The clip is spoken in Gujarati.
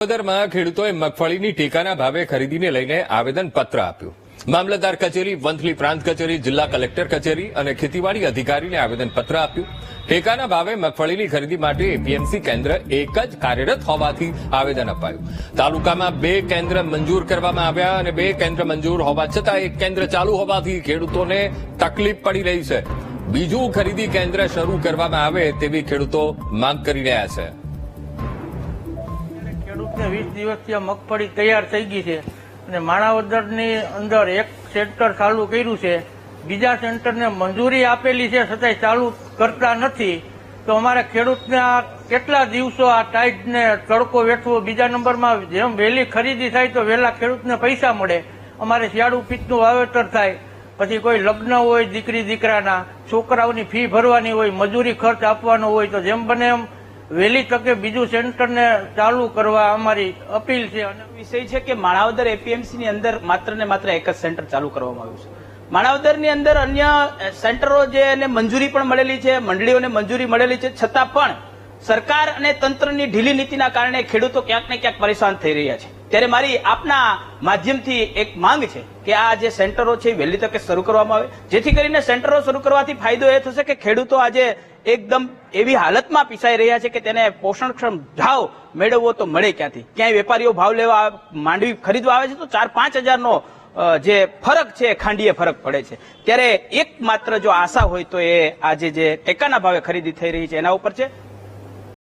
વિસાવદરમાં ખેડૂતોએ મગફળીની ટેકાના ભાવે ખરીદીને લઈને આવેદન પત્ર આપ્યું. મામલતદાર કચેરી, વંથલી પ્રાંત કચેરી, જિલ્લા કલેક્ટર કચેરી અને ખેતીવાડી અધિકારીને આવેદન પત્ર આપ્યું. ટેકાના ભાવે મગફળીની ખરીદી માટે એપીએમસી કેન્દ્ર એક જ કાર્યરત હોવાથી આવેદન અપાયું. તાલુકામાં બે કેન્દ્ર મંજૂર કરવામાં આવ્યા અને બે કેન્દ્ર મંજૂર હોવા છતાં એક કેન્દ્ર ચાલુ હોવાથી ખેડૂતોને તકલીફ પડી રહી છે. બીજું ખરીદી કેન્દ્ર શરૂ કરવામાં આવે તેવી ખેડૂતો માંગ કરી રહ્યા છે. ખેડૂતને વીસ દિવસથી આ મગફળી તૈયાર થઈ ગઈ છે. અને માણાવદરની અંદર એક સેન્ટર ચાલુ કર્યું છે. બીજા સેન્ટરને મંજૂરી આપેલી છે છતાંય ચાલુ કરતા નથી. તો અમારે ખેડૂતને આ કેટલા દિવસો આ ટાઈટને તડકો વેઠવો? બીજા નંબરમાં જેમ વહેલી ખરીદી થાય તો વહેલા ખેડૂતને પૈસા મળે. અમારે શિયાળુ પીતનું વાવેતર થાય. પછી કોઈ લગ્ન હોય દીકરી દીકરાના, છોકરાઓની ફી ભરવાની હોય, મજૂરી ખર્ચ આપવાનો હોય તો જેમ બને એમ વહેલી તકે બીજું સેન્ટરને ચાલુ કરવા અમારી અપીલ છે અને વિષય છે કે માણાવદર એપીએમસી ની અંદર માત્ર ને માત્ર એક જ સેન્ટર ચાલુ કરવામાં આવ્યું છે. માણાવદરની અંદર અન્ય સેન્ટરો જે એને મંજૂરી પણ મળેલી છે, મંડળીઓને મંજૂરી મળેલી છે, છતાં પણ સરકાર અને તંત્રની ઢીલી નીતિના કારણે ખેડૂતો ક્યાંક ને ક્યાંક પરેશાન થઈ રહ્યા છે. ત્યારે મારી આપના માધ્યમથી એક માંગ છે કે આ જે સેન્ટરો છે વહેલી તકે શરૂ કરવામાં આવે. જેથી કરીને સેન્ટરો શરૂ કરવાથી ફાયદો એ થશે કે ખેડૂતો આજે એકદમ એવી હાલતમાં પીસાઈ રહ્યા છે કે તેને પોષણક્ષમ ભાવ મેળવવો તો મળે ક્યાંથી? ક્યાંય વેપારીઓ ભાવ લેવા માંડવી ખરીદવા આવે છે તો ચાર પાંચ હજારનો જે ફરક છે ખાંડીએ ફરક પડે છે. ત્યારે એકમાત્ર જો આશા હોય તો એ આજે જે ટેકાના ભાવે ખરીદી થઈ રહી છે, એના ઉપર છે